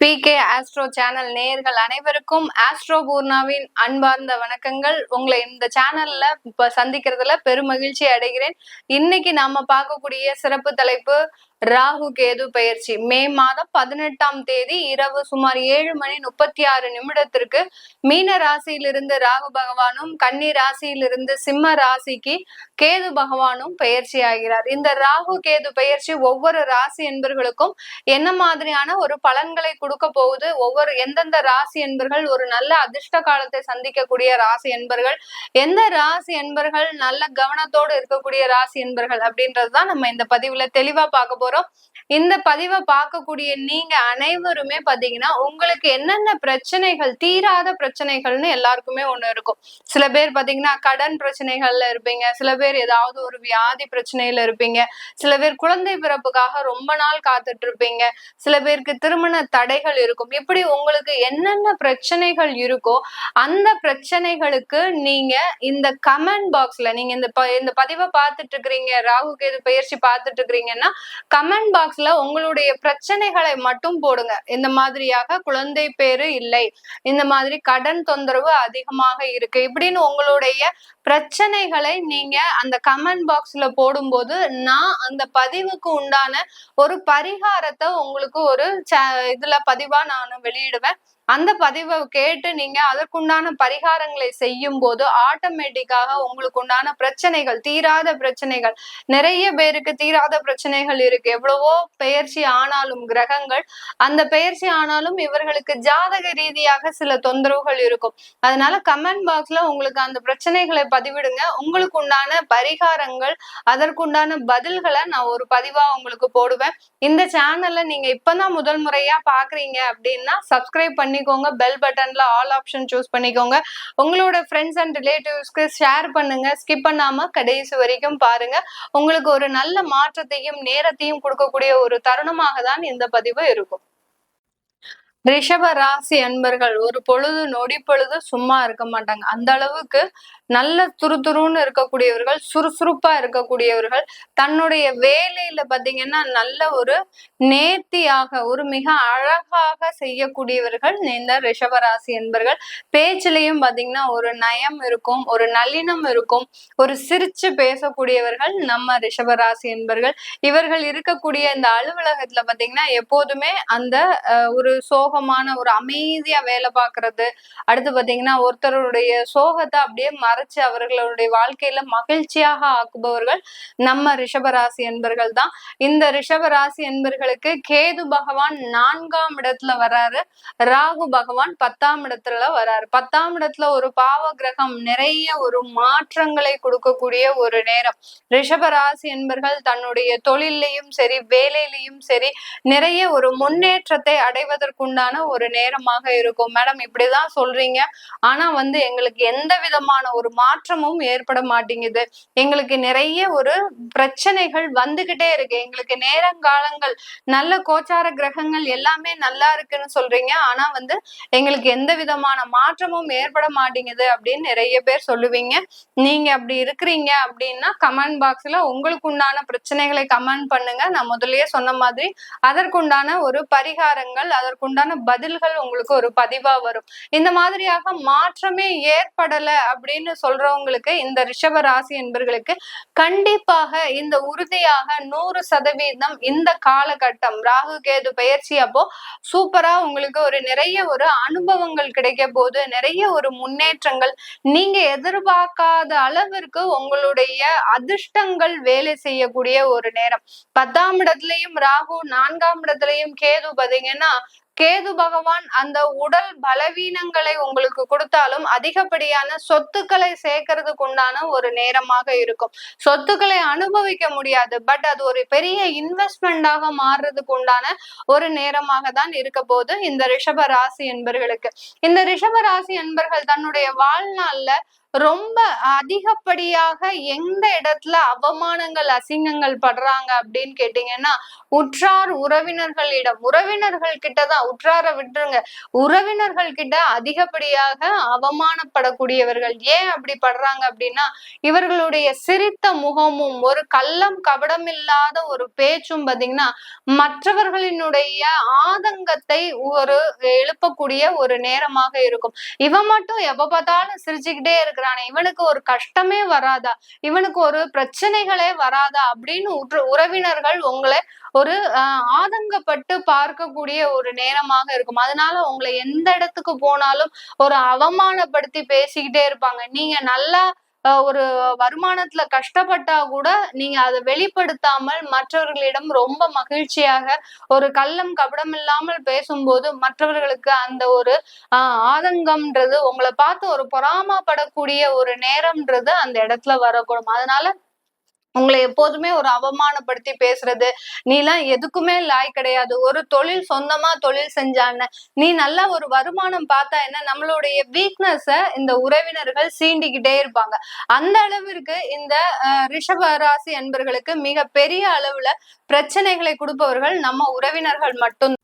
B K astro channel நேயர்கள் அனைவருக்கும் astro பூர்ணாவின் அன்பார்ந்த வணக்கங்கள். உங்களை இந்த சேனல்ல இப்ப சந்திக்கிறதுல பெருமகிழ்ச்சி அடைகிறேன். இன்னைக்கு நாம பார்க்கக்கூடிய சிறப்பு தலைப்பு ராகு கேது பயிற்சி. மே மாதம் பதினெட்டாம் தேதி இரவு சுமார் ஏழு மணி முப்பத்தி ஆறு நிமிடத்திற்கு மீன ராசியிலிருந்து ராகு பகவானும் கன்னி ராசியிலிருந்து சிம்ம ராசிக்கு கேது பகவானும் பெயர்ச்சி ஆகிறார். இந்த ராகு கேது பயிற்சி ஒவ்வொரு ராசி என்பர்களுக்கும் என்ன மாதிரியான ஒரு பலன்களை கொடுக்க போகுது? ஒவ்வொரு எந்தெந்த ராசி என்பர்கள் ஒரு நல்ல அதிர்ஷ்ட காலத்தை சந்திக்கக்கூடிய ராசி என்பர்கள் எந்த ராசி என்பர்கள் நல்ல கவனத்தோடு இருக்கக்கூடிய ராசி என்பர்கள் அப்படின்றதுதான் நம்ம இந்த பதிவுல தெளிவா பார்க்க போறோம். இந்த பதிவை பார்க்கக்கூடிய நீங்க அனைவருமே பாத்தீங்கன்னா உங்களுக்கு என்னென்ன பிரச்சனைகள் தீராத பிரச்சனைகள்னு எல்லாருக்குமே ஒண்ணு இருக்கும். சில பேர் பாத்தீங்கன்னா கடன் பிரச்சனைகள்ல இருப்பீங்க. சில பேர் ஏதாவது ஒரு வியாதி பிரச்சனையில இருப்பீங்க. சில பேர் குழந்தை பிறப்புக்காக ரொம்ப நாள் காத்துட்டு இருப்பீங்க சில பேருக்கு திருமண தடைகள் இருக்கும். இப்படி உங்களுக்கு என்னென்ன பிரச்சனைகள் இருக்கோ அந்த பிரச்சனைகளுக்கு நீங்க இந்த கமெண்ட் பாக்ஸ்ல நீங்க இந்த ப- இந்த பதிவை பார்த்துட்டு இருக்கிறீங்க ராகு கேது பயிற்சி பார்த்துட்டு இருக்கிறீங்கன்னா கமெண்ட் பாக்ஸ்ல உங்களுடைய பிரச்சனைகளை மட்டும் போடுங்க. இந்த மாதிரியாக குழந்தை பேரு இல்லை. இந்த மாதிரி கடன் தொந்தரவு அதிகமாக இருக்கு. இப்படின்னு உங்களுடைய பிரச்சனைகளை நீங்க அந்த கமெண்ட் பாக்ஸ்ல போடும்போது நான் அந்த பதிவுக்கு உண்டான ஒரு பரிகாரத்தை உங்களுக்கு ஒரு ச- இதுல பதிவா நான் வெளியிடுவேன். அந்த பதிவை கேட்டு நீங்க அதற்குண்டான பரிகாரங்களை செய்யும் போது ஆட்டோமேட்டிக்காக உங்களுக்கு உண்டான பிரச்சனைகள் தீராத பிரச்சனைகள் நிறைய பேருக்கு தீராத பிரச்சனைகள் இருக்கு. எவ்வளவோ பெயர்ச்சி ஆனாலும் கிரகங்கள் அந்த பெயர்ச்சி ஆனாலும் இவர்களுக்கு ஜாதக ரீதியாக சில தொந்தரவுகள் இருக்கும். அதனால கமெண்ட் பாக்ஸ்ல உங்களுக்கு அந்த பிரச்சனைகளை பதிவிடுங்க. உங்களுக்கு உண்டான பரிகாரங்கள் அதற்குண்டான பதில்களை நான் ஒரு பதிவா உங்களுக்கு போடுவேன். இந்த சேனல்ல நீங்க இப்பதான் முதல் முறையா பாக்குறீங்க அப்படின்னா சப்ஸ்கிரைப் பண்ணிக்கோங்க. பெல் பட்டன்ல ஆல் ஆப்ஷன் சூஸ் பண்ணிக்கோங்க. உங்களோட ஃப்ரெண்ட்ஸ் அண்ட் ரிலேட்டிவ்ஸ்க்கு ஷேர் பண்ணுங்க. ஸ்கிப் பண்ணாம கடைசி வரைக்கும் பாருங்க. உங்களுக்கு ஒரு நல்ல மாற்றத்தையும் நேரத்தையும் கொடுக்கக்கூடிய ஒரு தருணமாக தான் இந்த பதிவு இருக்கும். ரிஷப ராசி அன்பர்கள் ஒரு பொழுது நொடி பொழுது சும்மா இருக்க மாட்டாங்க. அந்த அளவுக்கு நல்ல துருதுருன்னு இருக்கக்கூடியவர்கள் சுறுசுறுப்பா இருக்கக்கூடியவர்கள் தன்னுடைய வேலையில பாத்தீங்கன்னா நல்ல ஒரு நேர்த்தியாக ஒரு மிக அழகாக செய்யக்கூடியவர்கள் இந்த ரிஷபராசி என்பர்கள். பேச்சிலையும் பாத்தீங்கன்னா ஒரு நயம் இருக்கும் ஒரு நல்லினம் இருக்கும் ஒரு சிரிச்சு பேசக்கூடியவர்கள் நம்ம ரிஷபராசி என்பர்கள். இவர்கள் இருக்கக்கூடிய இந்த அலுவலகத்துல பாத்தீங்கன்னா எப்போதுமே அந்த அஹ், ஒரு சோகமான ஒரு அமைதியா வேலை பார்க்கறது அடுத்து பாத்தீங்கன்னா ஒருத்தருடைய சோகத்தை அப்படியே மறைச்சு அவர்களுடைய வாழ்க்கையில மகிழ்ச்சியாக ஆக்குபவர்கள் நம்ம ரிஷபராசி என்பர்கள் தான். இந்த ரிஷபராசி என்பர்களுக்கு கேது பகவான் நான்காம் இடத்துல வராரு. ராகு பகவான் பத்தாம் இடத்துல வராரு. பத்தாம் இடத்துல ஒரு பாவ கிரகம் நிறைய ஒரு மாற்றங்களை கொடுக்கக்கூடிய ஒரு நேரம். ரிஷபராசி என்பர்கள் தன்னுடைய தொழிலையும் சரி வேலையிலையும் சரி நிறைய ஒரு முன்னேற்றத்தை அடைவதற்குண்டான ஒரு நேரமாக இருக்கும். மேடம் இப்படிதான் சொல்றீங்க. ஆனா வந்து எங்களுக்கு எந்த விதமான ஒரு மாற்றமும் ஏற்பட மாட்டேங்குது. எங்களுக்கு நிறைய ஒரு பிரச்சனைகள் வந்துகிட்டே இருக்கு. எங்களுக்கு நேரங்காலங்கள் நல்ல கோச்சார கிரகங்கள் எல்லாமே நல்லா இருக்குன்னு சொல்றீங்க. ஆனா வந்து எங்களுக்கு எந்த விதமான மாற்றமும் ஏற்பட மாட்டேங்குது அப்படின்னு நிறைய பேர் சொல்லுவீங்க. நீங்க அப்படி இருக்கிறீங்க அப்படின்னா கமெண்ட் பாக்ஸ்ல உங்களுக்கு உண்டான பிரச்சனைகளை கமெண்ட் பண்ணுங்க. நான் முதல்லயே சொன்ன மாதிரி அதற்குண்டான ஒரு பரிகாரங்கள் அதற்குண்டான பதில்கள் உங்களுக்கு ஒரு பதிவா வரும். இந்த மாதிரியாக மாற்றமே ஏற்படல அப்படின்னு சொல்றவங்களுக்கு இந்த ரிஷப ராசி என்பர்களுக்கு கண்டிப்பாக இந்த உறுதியாக நூறு சதவீதம் இந்த காலகட்டம் ராகு கேது பயிற்சி அப்போ சூப்பரா உங்களுக்கு ஒரு நிறைய ஒரு அனுபவங்கள் கிடைக்க போது நிறைய ஒரு முன்னேற்றங்கள். நீங்க எதிர்பார்க்காத அளவிற்கு உங்களுடைய அதிர்ஷ்டங்கள் வேலை செய்யக்கூடிய ஒரு நேரம். பத்தாம் இடத்துலயும் ராகு நான்காம் இடத்துலயும் கேது பாத்தீங்கன்னா கேது பகவான் அந்த உடல் பலவீனங்களை உங்களுக்கு கொடுத்தாலும் அதிகப்படியான சொத்துக்களை சேர்க்கறதுக்கு உண்டான ஒரு நேரமாக இருக்கும். சொத்துக்களை அனுபவிக்க முடியாது. பட் அது ஒரு பெரிய இன்வெஸ்ட்மெண்டாக மாறுறதுக்கு உண்டான ஒரு நேரமாக தான் இருக்க போது இந்த ரிஷப ராசி என்பர்களுக்கு. இந்த ரிஷப ராசி என்பர்கள் தன்னுடைய வாழ்நாள்ல ரொம்ப அதிகப்படியாக எந்த இடத்துல அவமானங்கள் அசிங்கங்கள் படுறாங்க அப்படின்னு கேட்டீங்கன்னா உற்றார் உறவினர்களிடம் உறவினர்கள் கிட்டதான் உற்றார விட்டுருங்க. உறவினர்கள் கிட்ட அதிகப்படியாக அவமானப்படக்கூடியவர்கள் ஏன் அப்படி படுறாங்க அப்படின்னா இவர்களுடைய சிரித்த முகமும் ஒரு கள்ளம் கபடம் இல்லாத ஒரு பேச்சும் பாத்தீங்கன்னா மற்றவர்களினுடைய ஆதங்கத்தை ஒரு எழுப்பக்கூடிய ஒரு நேரமாக இருக்கும். இவன் மட்டும் எப்ப பார்த்தாலும் சிரிச்சுக்கிட்டே இருக்கிறானே. இவனுக்கு ஒரு கஷ்டமே வராதா? இவனுக்கு ஒரு பிரச்சனைகளே வராதா? அப்படின்னு உறவினர்கள் உங்களை ஒரு ஆதங்கப்பட்டு பார்க்கக்கூடிய ஒரு நேரமாக இருக்கும். அதனால உங்களை எந்த இடத்துக்கு போனாலும் ஒரு அவமானப்படுத்தி பேசிக்கிட்டே இருப்பாங்க. நீங்க நல்லா ஒரு வருமானத்துல கஷ்டப்பட்டா கூட நீங்க அதை வெளிப்படுத்தாமல் மற்றவர்களிடம் ரொம்ப மகிழ்ச்சியாக ஒரு கள்ளம் கபடம் இல்லாமல் பேசும்போது மற்றவர்களுக்கு அந்த ஒரு ஆஹ் ஆதங்கம்ன்றது உங்களை பார்த்து ஒரு பொறாமப்படக்கூடிய ஒரு நேரம்ன்றது அந்த இடத்துல வரக்கூடும். அதனால உங்களை எப்போதுமே ஒரு அவமானப்படுத்தி பேசுறது. நீ எல்லாம் எதுக்குமே லாய் கிடையாது. ஒரு தொழில் சொந்தமா தொழில் செஞ்சான நீ நல்லா ஒரு வருமானம் பார்த்தா என்ன? நம்மளுடைய வீக்னஸ இந்த உறவினர்கள் சீண்டிக்கிட்டே இருப்பாங்க. அந்த அளவிற்கு இந்த ரிஷப ராசி அன்பர்களுக்கு மிக பெரிய அளவுல பிரச்சனைகளை கொடுப்பவர்கள் நம்ம உறவினர்கள் மட்டும்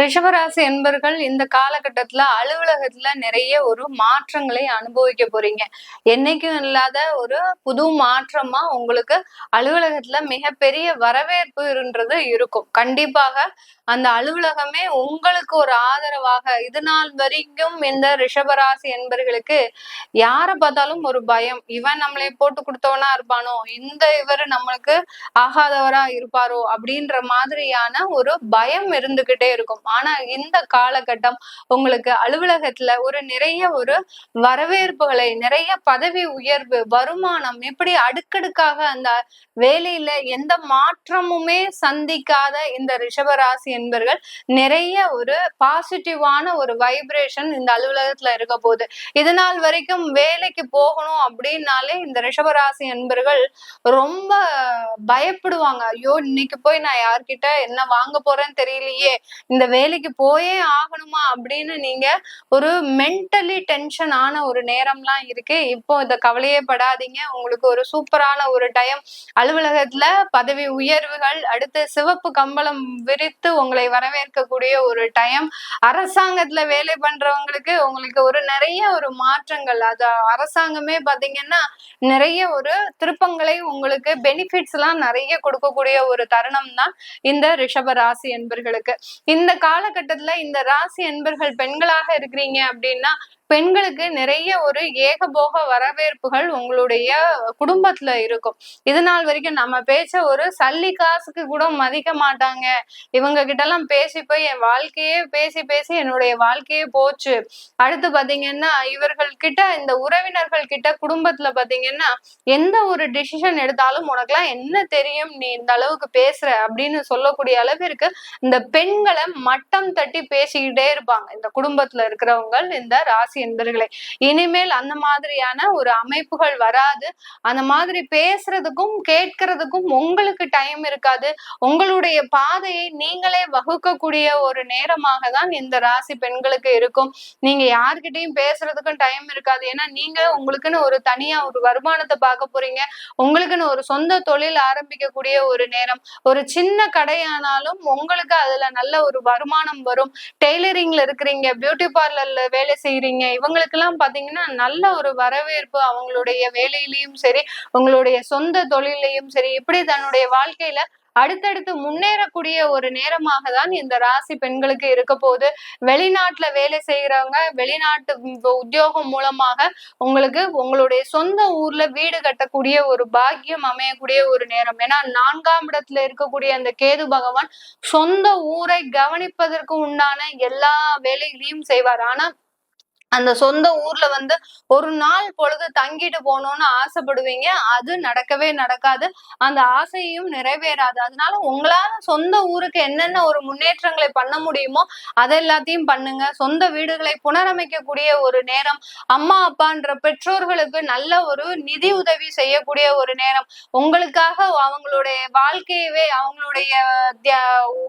ரிஷபராசி என்பர்கள் இந்த காலகட்டத்துல அலுவலகத்துல நிறைய ஒரு மாற்றங்களை அனுபவிக்க போறீங்க. என்னைக்கும் இல்லாத ஒரு புது மாற்றமா உங்களுக்கு அலுவலகத்துல மிகப்பெரிய வரவேற்புன்றது இருக்கும். கண்டிப்பாக அந்த அலுவலகமே உங்களுக்கு ஒரு ஆதரவாக இது நாள் வரைக்கும் இந்த ரிஷபராசி என்பர்களுக்கு யார பார்த்தாலும் ஒரு பயம். இவன் நம்மளை போட்டு கொடுத்தவனா இருப்பானோ? இந்த இவர் நம்மளுக்கு ஆகாதவரா இருப்பாரோ? அப்படின்ற மாதிரியான ஒரு பயம் இருந்துகிட்டே இருக்கும். ஆனா இந்த காலகட்டம் உங்களுக்கு அலுவலகத்துல ஒரு நிறைய ஒரு வரவேற்புகளை நிறைய பதவி உயர்வு வருமானம் இப்படி அடுக்கடுக்காக அந்த வேலையில எந்த மாற்றமுமே சந்திக்காத இந்த ரிஷபராசி என்பர்கள் நிறைய ஒரு பாசிட்டிவான ஒரு வைப்ரேஷன் இந்த அலுவலகத்துல இருக்க போகுது. இது நாள் வரைக்கும் வேலைக்கு போகணும் அப்படின்னாலே இந்த ரிஷபராசி என்பர்கள் ரொம்ப பயப்படுவாங்க. ஐயோ இன்னைக்கு போய் நான் யார்கிட்ட என்ன வாங்க போறேன்னு தெரியலையே இந்த வேலைக்கு போயே ஆகணுமா அப்படின்னு நீங்க ஒரு மென்டலி டென்ஷன் ஆன ஒரு நேரம்லாம் இருக்கு. இப்போ இந்த கவலையே படாதீங்க. உங்களுக்கு ஒரு சூப்பரான ஒரு டைம் அலுவலகத்துல பதவி உயர்வுகள் அடுத்து சிவப்பு கம்பளம் விரித்து உங்களை வரவேற்கக்கூடிய ஒரு டைம் அரசாங்கத்துல வேலை பண்றவங்களுக்கு உங்களுக்கு ஒரு நிறைய ஒரு மாற்றங்கள். அது அரசாங்கமே பாத்தீங்கன்னா நிறைய ஒரு திருப்பங்களை உங்களுக்கு பெனிஃபிட்ஸ் எல்லாம் நிறைய கொடுக்கக்கூடிய ஒரு தருணம் தான் இந்த ரிஷப ராசி என்பர்களுக்கு. இந்த காலகட்டத்துல இந்த ராசி என்பர்கள் பெண்களாக இருக்கிறீங்க அப்படின்னா பெண்களுக்கு நிறைய ஒரு ஏகபோக வரவேற்புகள் உங்களுடைய குடும்பத்துல இருக்கும். இது நாள் வரைக்கும் நம்ம பேச்ச ஒரு சல்லி காசுக்கு கூட மதிக்க மாட்டாங்க. இவங்க கிட்ட எல்லாம் பேசி போய் என் வாழ்க்கையே பேசி பேசி என்னுடைய வாழ்க்கையே போச்சு. அடுத்து பாத்தீங்கன்னா இவர்கள் கிட்ட இந்த உறவினர்கள் கிட்ட குடும்பத்துல பாத்தீங்கன்னா எந்த ஒரு டிசிஷன் எடுத்தாலும் உனக்குலாம் என்ன தெரியும்? நீ இந்த அளவுக்கு பேசுற அப்படின்னு சொல்லக்கூடிய அளவிற்கு இந்த பெண்களை மட்டம் தட்டி பேசிக்கிட்டே இருப்பாங்க. இந்த குடும்பத்துல இருக்கிறவங்க இந்த ராசி ராசி என்பர்களே. இனிமேல் அந்த மாதிரியான ஒரு அமைப்புகள் வராது. அந்த மாதிரி பேசுறதுக்கும் கேட்கறதுக்கும் உங்களுக்கு டைம் இருக்காது. உங்களுடைய பாதையை நீங்களே வகுக்கக்கூடிய ஒரு நேரமாக தான் இந்த ராசி பெண்களுக்கு இருக்கும். நீங்க யார்கிட்டயும் பேசுறதுக்கும் டைம் இருக்காது. ஏன்னா நீங்க உங்களுக்குன்னு ஒரு தனியா ஒரு வருமானத்தை பார்க்க போறீங்க. உங்களுக்குன்னு ஒரு சொந்த தொழில் ஆரம்பிக்கக்கூடிய ஒரு நேரம். ஒரு சின்ன கடையானாலும் உங்களுக்கு அதுல நல்ல ஒரு வருமானம் வரும். டெய்லரிங்ல இருக்கிறீங்க பியூட்டி பார்லர்ல வேலை செய்யறீங்க இவங்களுக்கு எல்லாம் பாத்தீங்கன்னா நல்ல ஒரு வரவேற்பு அவங்களுடைய வேலையிலயும் சரி உங்களுடைய சொந்த தொழிலையும் சரி இப்படி தன்னுடைய வாழ்க்கையில அடுத்தடுத்து முன்னேறக்கூடிய ஒரு நேரமாக தான் இந்த ராசி பெண்களுக்கு இருக்க போகுது. வெளிநாட்டுல வேலை செய்யறவங்க வெளிநாட்டு உத்தியோகம் மூலமாக உங்களுக்கு உங்களுடைய சொந்த ஊர்ல வீடு கட்டக்கூடிய ஒரு பாக்கியம் அமையக்கூடிய ஒரு நேரம். ஏன்னா நான்காம் இடத்துல இருக்கக்கூடிய அந்த கேது பகவான் சொந்த ஊரை கவனிப்பதற்கு உண்டான எல்லா வேலைகளையும் செய்வார். ஆனா அந்த சொந்த ஊர்ல வந்து ஒரு நாள் பொழுது தங்கிட்டு போகணும்னு ஆசைப்படுவீங்க. அது நடக்கவே நடக்காது. அந்த ஆசையும் நிறைவேறாது. அதனால உங்களால சொந்த ஊருக்கு என்னென்ன ஒரு முன்னேற்றங்களை பண்ண முடியுமோ அதை எல்லாத்தையும் பண்ணுங்க. சொந்த வீடுகளை புனரமைக்கக்கூடிய ஒரு நேரம் அம்மா அப்பான்ற பெற்றோர்களுக்கு நல்ல ஒரு நிதி உதவி செய்யக்கூடிய ஒரு நேரம் உங்களுக்காக அவங்களுடைய வாழ்க்கையவே அவங்களுடைய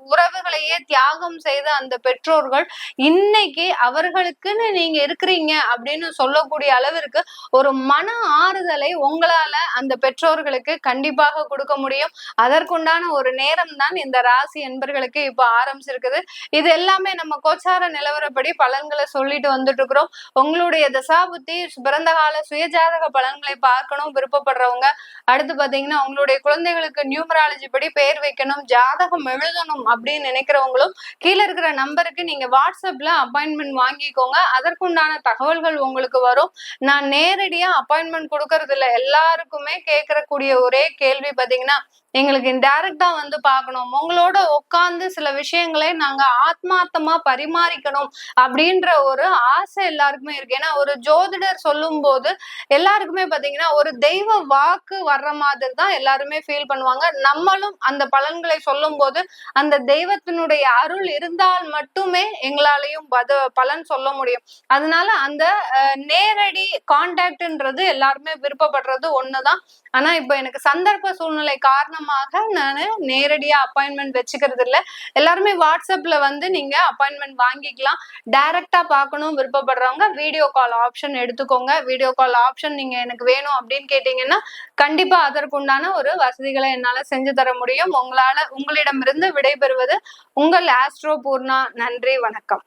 உறவுகளையே தியாகம் செய்த அந்த பெற்றோர்கள் இன்னைக்கு அவர்களுக்குன்னு நீங்க இருக்கிறீங்க அப்படின்னு சொல்லக்கூடிய அளவிற்கு ஒரு மன ஆறுதலை உங்களால அந்த பெற்றோர்களுக்கு கண்டிப்பாக கொடுக்க முடியும். அதற்குண்டான ஒரு நேரம் தான் இந்த ராசி என்பர்களுக்கு இப்போ ஆரம்பிச்சிருக்குது. இது எல்லாமே நம்ம கோச்சார நிலவரப்படி பலன்களை சொல்லிட்டு வந்துட்டு இருக்கிறோம் உங்களுடைய தசாபுத்தி பிறந்த கால சுயஜாதக பலன்களை பார்க்கணும் விருப்பப்படுறவங்க. அடுத்து பாத்தீங்கன்னா உங்களுடைய குழந்தைகளுக்கு நியூமராலஜி படி பெயர் வைக்கணும் ஜாதகம் எழுதணும் அப்படின்னு நினைக்கிறவங்களும் கீழே இருக்கிற நம்பருக்கு நீங்க வாட்ஸ்அப்ல அப்பாயின்மெண்ட் வாங்கிக்கோங்க. அதற்குண்டான தகவல்கள் உங்களுக்கு வரும்? நான் நேரடியா அப்பாயின்மெண்ட் கொடுக்கறது இல்ல எல்லாருக்குமே கேட்கறக்கூடிய ஒரே கேள்வி பாத்தீங்கன்னா எங்களுக்கு டைரக்டா வந்து பார்க்கணும். உங்களோட உட்கார்ந்து சில விஷயங்களை நாங்க ஆத்மார்த்தமா பரிமாறிக்கணும் அப்படின்ற ஒரு ஆசை எல்லாருக்குமே இருக்கு. ஏன்னா ஒரு ஜோதிடர் சொல்லும் போது எல்லாருக்குமே பாத்தீங்கன்னா ஒரு தெய்வ வாக்கு வர்ற மாதிரி தான் எல்லாருமே ஃபீல் பண்ணுவாங்க. நம்மளும் அந்த பலன்களை சொல்லும் போது அந்த தெய்வத்தினுடைய அருள் இருந்தால் மட்டுமே எங்களாலையும் பத பலன் சொல்ல முடியும். அதனால அந்த அஹ், நேரடி கான்டாக்ட்ன்றது எல்லாருமே விருப்பப்படுறது ஒண்ணுதான். ஆனா இப்ப எனக்கு சந்தர்ப்ப சூழ்நிலை காரணம் காரணமாக நான் நேரடியா அப்பாயின்மெண்ட் வச்சுக்கிறது இல்ல. எல்லாருமே வாட்ஸ்அப்ல வந்து நீங்க அப்பாயின்மெண்ட் வாங்கிக்கலாம். டைரக்டா பார்க்கணும் விருப்பப்படுறவங்க வீடியோ கால் ஆப்ஷன் எடுத்துக்கோங்க. வீடியோ கால் ஆப்ஷன் நீங்க எனக்கு வேணும் அப்படின்னு கேட்டீங்கன்னா கண்டிப்பா அதற்குண்டான ஒரு வசதிகளை என்னால செஞ்சு தர முடியும். உங்களால உங்களிடமிருந்து விடைபெறுவது உங்கள் ஆஸ்ட்ரோ பூர்ணா நன்றி வணக்கம்.